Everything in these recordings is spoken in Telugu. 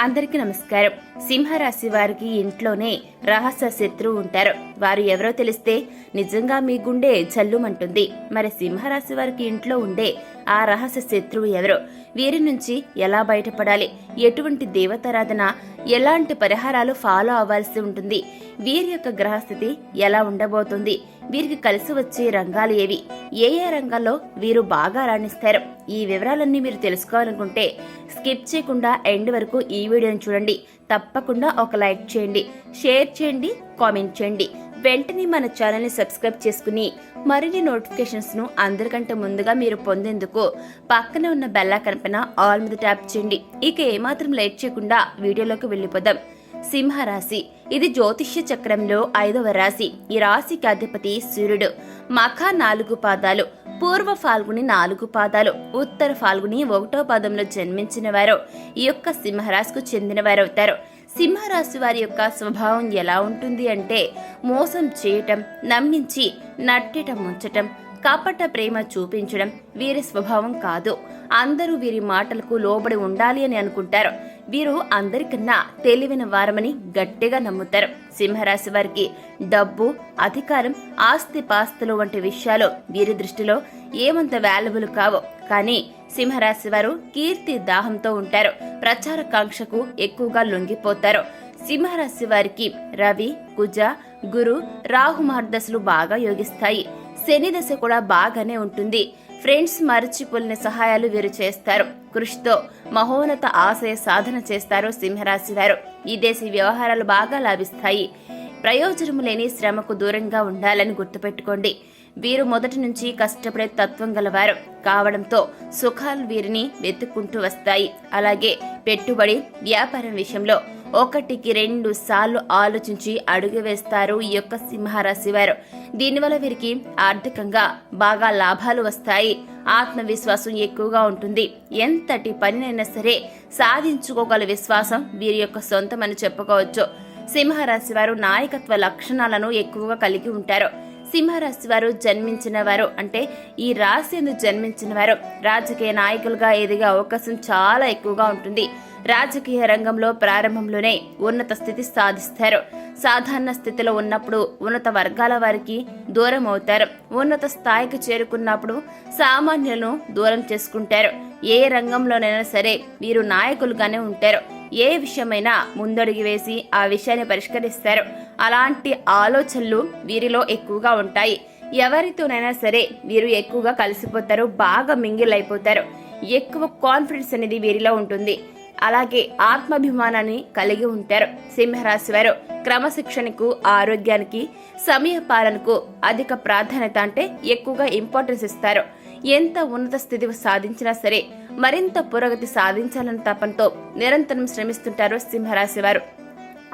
అందరికీ నమస్కారం. సింహరాశి వారికి ఇంట్లోనే రహస్య శత్రువు ఉంటారు. వారు ఎవరో తెలిస్తే నిజంగా మీ గుండె చల్లుమంటుంది. మరి సింహరాశి వారికి ఇంట్లో ఉండే ఆ రహస్య శత్రువు ఎవరో? వీరి నుంచి ఎలా బయటపడాలి? ఎటువంటి దేవతారాధన ఎలాంటి పరిహారాలు ఫాలో అవ్వాల్సి ఉంటుంది? వీరి యొక్క గ్రహస్థితి ఎలా ఉండబోతుంది? వీరికి కలిసి వచ్చే రంగాలు ఏవి? ఏ ఏ రంగాల్లో వీరు బాగా రాణిస్తారు? ఈ వివరాలన్నీ మీరు తెలుసుకోవాలనుకుంటే స్కిప్ చేయకుండా ఎండ్ వరకు ఈ వీడియోని చూడండి. తప్పకుండా ఒక లైక్ చేయండి. షేర్ చేయండి. కామెంట్ చేయండి. వెంటనే మన ఛానల్ని సబ్స్క్రైబ్ చేసుకుని మరిన్ని నోటిఫికేషన్స్ను అందరికంటే ముందుగా మీరు పొందేందుకు పక్కనే ఉన్న బెల్లా కనిపిన ఆల్ మీద ట్యాప్ చేయండి. ఇక ఏమాత్రం లైట్ చేయకుండా వీడియోలోకి వెళ్ళిపోదాం. సింహరాశి. ఇది జ్యోతిష్య చక్రంలో ఐదవ రాశి. ఈ రాశికి అధిపతి సూర్యుడు. మఖ నాలుగు పాదాలు. పూర్వ ఫాల్గుని నాలుగు పాదాలు. ఉత్తర ఫాల్గుని ఒకటో పాదంలో జన్మించిన వారు ఈ యొక్క సింహరాశికు చెందినవారవుతారు. సింహరాశి వారి యొక్క స్వభావం ఎలా ఉంటుంది అంటే మోసం చేయటం నమ్మించి నట్టటం ఉంచటం కపట ప్రేమ చూపించడం వీరి స్వభావం కాదు. అందరూ వీరి మాటలకు లోబడి ఉండాలి అని అనుకుంటారు. వీరు అందరికన్నా తెలివైన వారమని గట్టిగా నమ్ముతారు. సింహరాశి వారికి డబ్బు అధికారం ఆస్తి పాస్తులు వంటి విషయాలు వీరి దృష్టిలో ఏమంత వాల్యుబుల్ కావు. కానీ సింహరాశి వారు కీర్తి దాహంతో ఉంటారు. ప్రచార కాంక్షకు ఎక్కువగా లొంగిపోతారు. సింహరాశి వారికి రవి కుజ గురు రాహు మార్దశలు బాగా యోగిస్తాయి. శని దశ కూడా బాగానే ఉంటుంది. ఫ్రెండ్స్ మరచిపోలిన సహాయాలు వీరు చేస్తారు. కృషితో మహోన్నత ఆశయ సాధన చేస్తారు సింహరాశి వారు. ఈ దేశ వ్యవహారాలు బాగా లాభిస్తాయి. ప్రయోజనము లేని శ్రమకు దూరంగా ఉండాలని గుర్తుపెట్టుకోండి. వీరు మొదటి నుంచి కష్టపడే తత్వం గలవారు. కావడంతో సుఖాలు వీరిని వెతుక్కుంటూ వస్తాయి. అలాగే పెట్టుబడి వ్యాపారం విషయంలో ఒకటికి రెండు సార్లు ఆలోచించి అడుగు వేస్తారు ఈ యొక్క సింహరాశి వారు. దీనివల్ల వీరికి ఆర్థికంగా బాగా లాభాలు వస్తాయి. ఆత్మవిశ్వాసం ఎక్కువగా ఉంటుంది. ఎంతటి పనినైనా సరే సాధించుకోగల విశ్వాసం వీరి యొక్క సొంతమని చెప్పుకోవచ్చు. సింహరాశి వారు నాయకత్వ లక్షణాలను ఎక్కువగా కలిగి ఉంటారు. సింహరాశి వారు జన్మించిన వారు అంటే ఈ రాశి ఎందు జన్మించిన వారు రాజకీయ నాయకులుగా ఎదిగే అవకాశం చాలా ఎక్కువగా ఉంటుంది. రాజకీయ రంగంలో ప్రారంభంలోనే ఉన్నత స్థితి సాధిస్తారు. సాధారణ స్థితిలో ఉన్నప్పుడు ఉన్నత వర్గాల వారికి దూరం అవుతారు. ఉన్నత స్థాయికి చేరుకున్నప్పుడు సామాన్యులను దూరం చేసుకుంటారు. ఏ రంగంలోనైనా సరే వీరు నాయకులుగానే ఉంటారు. ఏ విషయమైనా ముందడుగు వేసి ఆ విషయాన్ని పరిష్కరిస్తారు. అలాంటి ఆలోచనలు వీరిలో ఎక్కువగా ఉంటాయి. ఎవరితోనైనా సరే వీరు ఎక్కువగా కలిసిపోతారు బాగా మింగిల్ అయిపోతారు ఎక్కువ కాన్ఫిడెన్స్ అనేది వీరిలో ఉంటుంది. అలాగే ఆత్మాభిమానాన్ని కలిగి ఉంటారు సింహరాశి వారు. క్రమశిక్షణకు ఆరోగ్యానికి సమయ పాలనకు అధిక ప్రాధాన్యత అంటే ఎక్కువగా ఇంపార్టెన్స్ ఇస్తారు. ఎంత ఉన్నత స్థితి సాధించినా సరే మరింత పురోగతి సాధించాలన్న తపంతో నిరంతరం శ్రమిస్తుంటారు సింహరాశి వారు.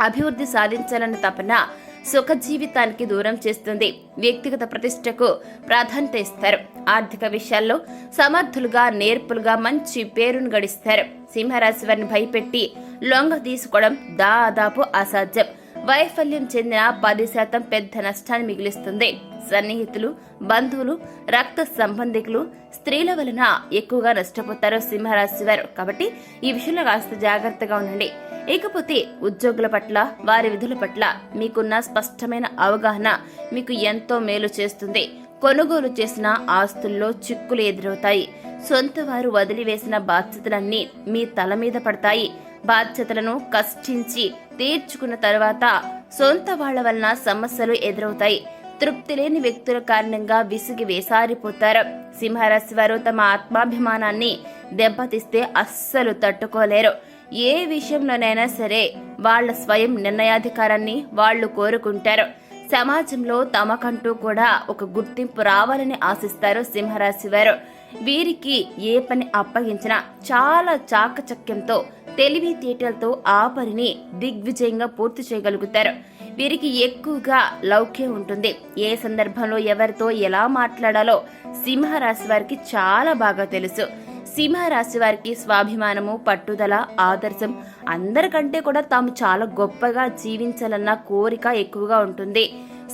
అభివృద్ధి సాధించాలన్న తపన సుఖ జీవితానికి దూరం చేస్తుంది. వ్యక్తిగత ప్రతిష్టకు ప్రాధాన్యత ఇస్తారు. ఆర్థిక విషయాల్లో సమర్థులుగా నేర్పులుగా మంచి పేరును గడిస్తారు. సింహరాశి వారిని భయపెట్టి లొంగ తీసుకోవడం దాదాపు అసాధ్యం. వైఫల్యం చెందిన పది శాతం పెద్ద నష్టాన్ని మిగిలిస్తుంది. సన్నిహితులు బంధువులు రక్త సంబంధికులు స్త్రీల వలన ఎక్కువగా నష్టపోతారు సింహరాశి వారు. కాబట్టి ఈ విషయంలో కాస్త జాగ్రత్తగా ఉండండి. ఇకపోతే ఉద్యోగుల పట్ల వారి విధుల పట్ల మీకున్న స్పష్టమైన అవగాహన మీకు ఎంతో మేలు చేస్తుంది. కొనుగోలు చేసిన ఆస్తుల్లో చిక్కులు ఎదురవుతాయి. సొంత వారు వదిలివేసిన బాధ్యతలన్నీ మీ తల మీద పడతాయి. బాధ్యతలను కష్టించి తీర్చుకున్న తర్వాత సొంత వాళ్ళ వలన సమస్యలు ఎదురవుతాయి. తృప్తి లేని వ్యక్తుల కారణంగా విసిగి వేసారిపోతారు. సింహరాశి వారు తమ ఆత్మాభిమానాన్ని దెబ్బతీస్తే అస్సలు తట్టుకోలేరు. ఏ విషయంలోనైనా సరే వాళ్ళ స్వయం నిర్ణయాధికారాన్ని వాళ్ళు కోరుకుంటారు. సమాజంలో తమకంటూ కూడా ఒక గుర్తింపు రావాలని ఆశిస్తారు సింహరాశి వారు. వీరికి ఏ పని అప్పగించినా చాలా చాకచక్యంతో తెలివితేటలతో ఆ పనిని దిగ్విజయంగా పూర్తి చేయగలుగుతారు. వీరికి ఎక్కువగా లౌక్యం ఉంటుంది. ఏ సందర్భంలో ఎవరితో ఎలా మాట్లాడాలో సింహరాశి వారికి చాలా బాగా తెలుసు. సింహరాశి వారికి స్వాభిమానము పట్టుదల ఆదర్శం అందరికంటే కూడా తాము చాలా గొప్పగా జీవించాలన్న కోరిక ఎక్కువగా ఉంటుంది.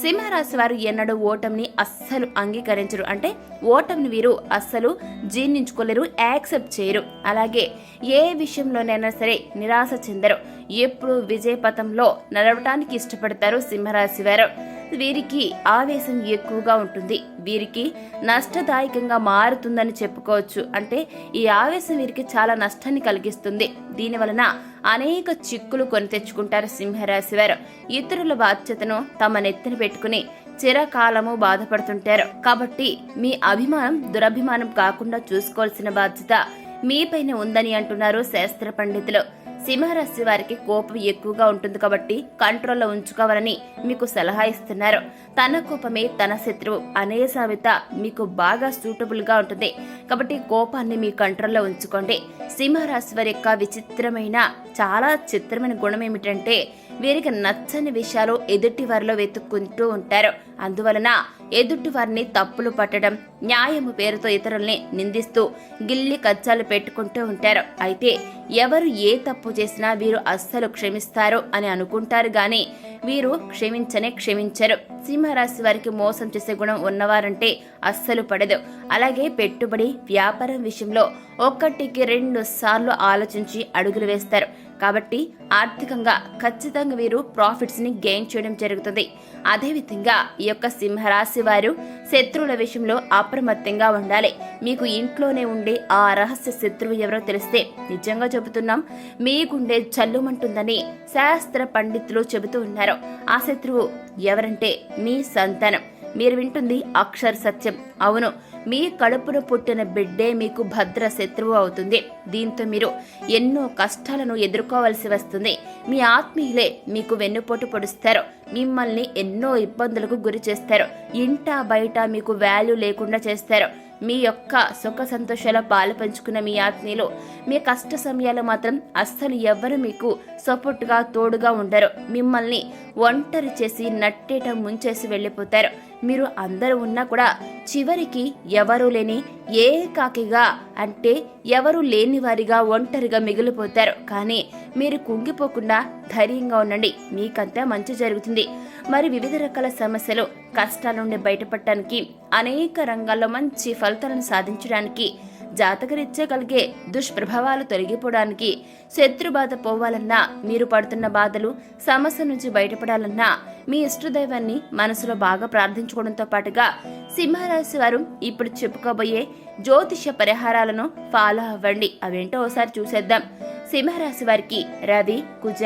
సింహరాశి వారు ఎన్నడూ ఓటమిని అస్సలు అంగీకరించరు. అంటే ఓటమిని వీరు అస్సలు జీర్ణించుకోలేరు యాక్సెప్ట్ చేయరు. అలాగే ఏ విషయంలోనైనా సరే నిరాశ చెందరు. ఎప్పుడు విజయపథంలో నడవటానికి ఇష్టపడతారు సింహరాశి వారు. వీరికి ఆవేశం ఎక్కువగా ఉంటుంది. వీరికి నష్టదాయకంగా మారుతుందని చెప్పుకోవచ్చు. అంటే ఈ ఆవేశం వీరికి చాలా నష్టాన్ని కలిగిస్తుంది. దీని వలన అనేక చిక్కులు కొని తెచ్చుకుంటారు సింహరాశి వారు. ఇతరుల బాధ్యతను తమ నెత్తిన పెట్టుకుని చిరకాలము బాధపడుతుంటారు. కాబట్టి మీ అభిమానం దురభిమానం కాకుండా చూసుకోవాల్సిన బాధ్యత మీపైన ఉందని అంటున్నారు శాస్త్ర పండితులు. సింహరాశి వారికి కోపం ఎక్కువగా ఉంటుంది కాబట్టి కంట్రోల్లో ఉంచుకోవాలని మీకు సలహా ఇస్తున్నారు. తన కోపమే తన శత్రువు అనే సామెత మీకు బాగా సూటబుల్గా ఉంటుంది. కాబట్టి కోపాన్ని మీ కంట్రోల్లో ఉంచుకోండి. సింహరాశి వారి యొక్క విచిత్రమైన చాలా చిత్రమైన గుణం ఏమిటంటే వీరికి నచ్చని విషయాలు ఎదుటి వారిలో వెతుక్కుంటూ ఉంటారు. అందువలన ఎదుటి వారిని తప్పులు పట్టడం న్యాయము పేరుతో ఇతరుల్ని నిందిస్తూ గిల్లి కచ్చాలు పెట్టుకుంటూ ఉంటారు. అయితే ఎవరు ఏ తప్పు చేసినా వీరు అస్సలు క్షమిస్తారు అని అనుకుంటారు గాని వీరు క్షమించనే క్షమించరు. సింహరాశి వారికి మోసం చేసే గుణం ఉన్నవారంటే అస్సలు పడదు. అలాగే పెట్టుబడి వ్యాపారం విషయంలో ఒక్కటికి రెండు సార్లు ఆలోచించి అడుగులు వేస్తారు. కాబట్టి ఆర్థికంగా ఖచ్చితంగా వీరు ప్రాఫిట్స్ని గెయిన్ చేయడం జరుగుతుంది. అదేవిధంగా ఈ యొక్క సింహరాశి వారు శత్రువుల విషయంలో అప్రమత్తంగా ఉండాలి. మీకు ఇంట్లోనే ఉండే ఆ రహస్య శత్రువు ఎవరో తెలిస్తే నిజంగా చెబుతున్నాం మీ గుండె చల్లుమంటుందని శాస్త్ర పండితులు చెబుతూ ఉన్నారు. ఆ శత్రువు ఎవరంటే మీ సంతానం. మీరు వింటుంది అక్షర సత్యం. అవును మీ కడుపున పుట్టిన బిడ్డే మీకు భద్ర శత్రువు అవుతుంది. దీంతో మీరు ఎన్నో కష్టాలను ఎదుర్కోవాల్సి వస్తుంది. మీ ఆత్మీయులే మీకు వెన్నుపోటు పొడుస్తారు. మిమ్మల్ని ఎన్నో ఇబ్బందులకు గురి చేస్తారు. ఇంట బయట మీకు వాల్యూ లేకుండా చేస్తారు. మీ యొక్క సుఖ సంతోషాల పాలు పంచుకున్న మీ ఆత్మీయులు మీ కష్ట సమయాలు మాత్రం అస్సలు ఎవ్వరు మీకు సపోర్ట్గా తోడుగా ఉండరు. మిమ్మల్ని ఒంటరి చేసి నట్టేట ముంచేసి వెళ్ళిపోతారు. మీరు అందరూ ఉన్నా కూడా చివరికి ఎవరూ లేని ఏకాకిగా అంటే ఎవరు లేని వారిగా ఒంటరిగా మిగిలిపోతారు. కానీ మీరు కుంగిపోకుండా ధైర్యంగా ఉండండి. మీకంతా మంచి జరుగుతుంది. మరి వివిధ రకాల సమస్యలు కష్టాల నుండి బయటపడటానికి అనేక రంగాల్లో మంచి ఫలితాలను సాధించడానికి జాతకరీత్యా కలిగే దుష్ప్రభావాలు తొలగిపోవడానికి శత్రుబాధ పోవాలన్నా మీరు పడుతున్న బాధలు సమస్య నుంచి బయటపడాలన్నా మీ ఇష్టదైవాన్ని మనసులో బాగా ప్రార్థించుకోవడంతో పాటుగా సింహరాశి వారు ఇప్పుడు చెప్పుకోబోయే జ్యోతిష పరిహారాలను ఫాలో అవ్వండి. అవేంటో ఒకసారి చూసేద్దాం. సింహరాశి వారికి రవి కుజ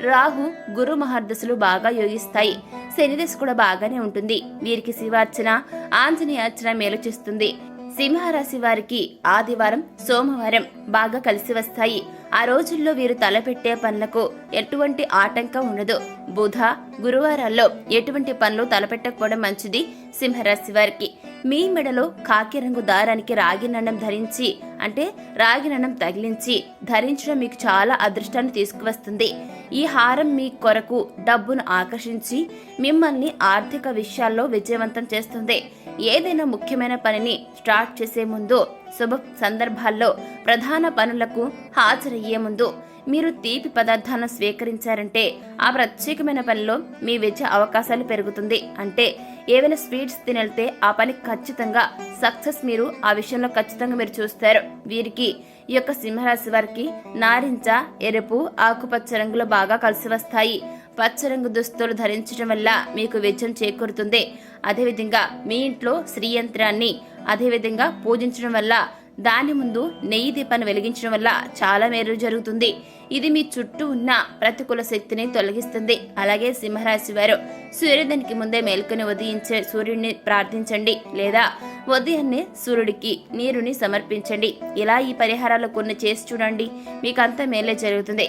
రాహు గురు మహర్దశలు బాగా యోగిస్తాయి. శనిదశ కూడా బాగానే ఉంటుంది. వీరికి శివార్చన ఆంజనేయార్చన మేలు చేస్తుంది. సింహరాశి వారికి ఆదివారం సోమవారం బాగా కలిసి వస్తాయి. ఆ రోజుల్లో వీరు తలపెట్టే పనులకు ఎటువంటి ఆటంకం ఉండదు. బుధ గురువారాల్లో ఎటువంటి పనులు తలపెట్టకపోవడం మంచిది సింహరాశి వారికి. మీ మెడలో కాకి రంగు దారానికి రాగి నండం ధరించి అంటే రాగి నండం తగిలించి ధరించడం మీకు చాలా అదృష్టాన్ని తీసుకువస్తుంది. ఈ హారం మీ కొరకు డబ్బును ఆకర్షించి మిమ్మల్ని ఆర్థిక విషయాల్లో విజయవంతం చేస్తుంది. ఏదైనా ముఖ్యమైన పనిని స్టార్ట్ చేసే ముందు శుభ సందర్భాల్లో ప్రధాన పనులకు హాజరయ్యే ముందు మీరు తీపి పదార్థాలను స్వీకరించారంటే ఆ ప్రత్యేకమైన పనిలో మీ విజయ అవకాశాలు పెరుగుతుంది. అంటే ఏవైనా స్వీట్స్ తినెళ్తే ఆ పని ఖచ్చితంగా సక్సెస్ మీరు ఆ విషయంలో ఖచ్చితంగా మీరు చూస్తారు. వీరికి ఈ యొక్క సింహరాశి వారికి నారింజ ఎరుపు ఆకుపచ్చ రంగులు బాగా కలిసి వస్తాయి. పచ్చరంగు దుస్తులు ధరించడం వల్ల మీకు విజయం చేకూరుతుంది. అదేవిధంగా మీ ఇంట్లో శ్రీ యంత్రాన్ని అదేవిధంగా పూజించడం వల్ల దాని ముందు నెయ్యి దీపాన్ని వెలిగించడం వల్ల చాలా మేలు జరుగుతుంది. ఇది మీ చుట్టూ ఉన్న ప్రతికూల శక్తిని తొలగిస్తుంది. అలాగే సింహరాశి వారు సూర్యోదయానికి ముందే మేల్కొని ఉదయించే సూర్యుడిని ప్రార్థించండి లేదా ఉదయాన్నే సూర్యుడికి నీరుని సమర్పించండి. ఇలా ఈ పరిహారాలు కొన్ని చేసి చూడండి. మీకు అంత మేలే జరుగుతుంది.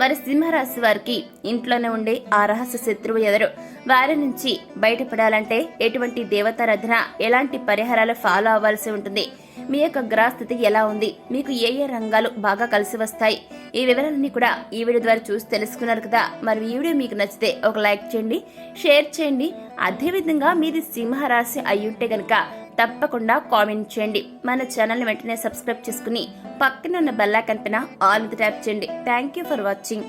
మరి సింహరాశి వారికి ఇంట్లోనే ఉండే ఆ రహస్య శత్రువు ఎవరు? వారి నుంచి బయటపడాలంటే ఎటువంటి దేవతారాధన ఎలాంటి పరిహారాలు ఫాలో అవ్వాల్సి ఉంటుంది? మీ యొక్క గ్రహస్థితి ఎలా ఉంది? మీకు ఏ ఏ రంగాలు బాగా కలిసి వస్తాయి? ఈ వివరాలన్నీ కూడా ఈ వీడియో ద్వారా చూసి తెలుసుకున్నారు కదా? మరి ఈ వీడియో మీకు నచ్చితే ఒక లైక్ చేయండి షేర్ చేయండి. అదేవిధంగా మీది సింహరాశి అయ్యుంటే కనుక తప్పకుండా కామెంట్ చేయండి. మన ఛానల్ని వెంటనే సబ్స్క్రైబ్ చేసుకుని పక్కన ఉన్న బెల్లా కనిపిన ఆల్ ట్యాప్ చేయండి. Thank you for watching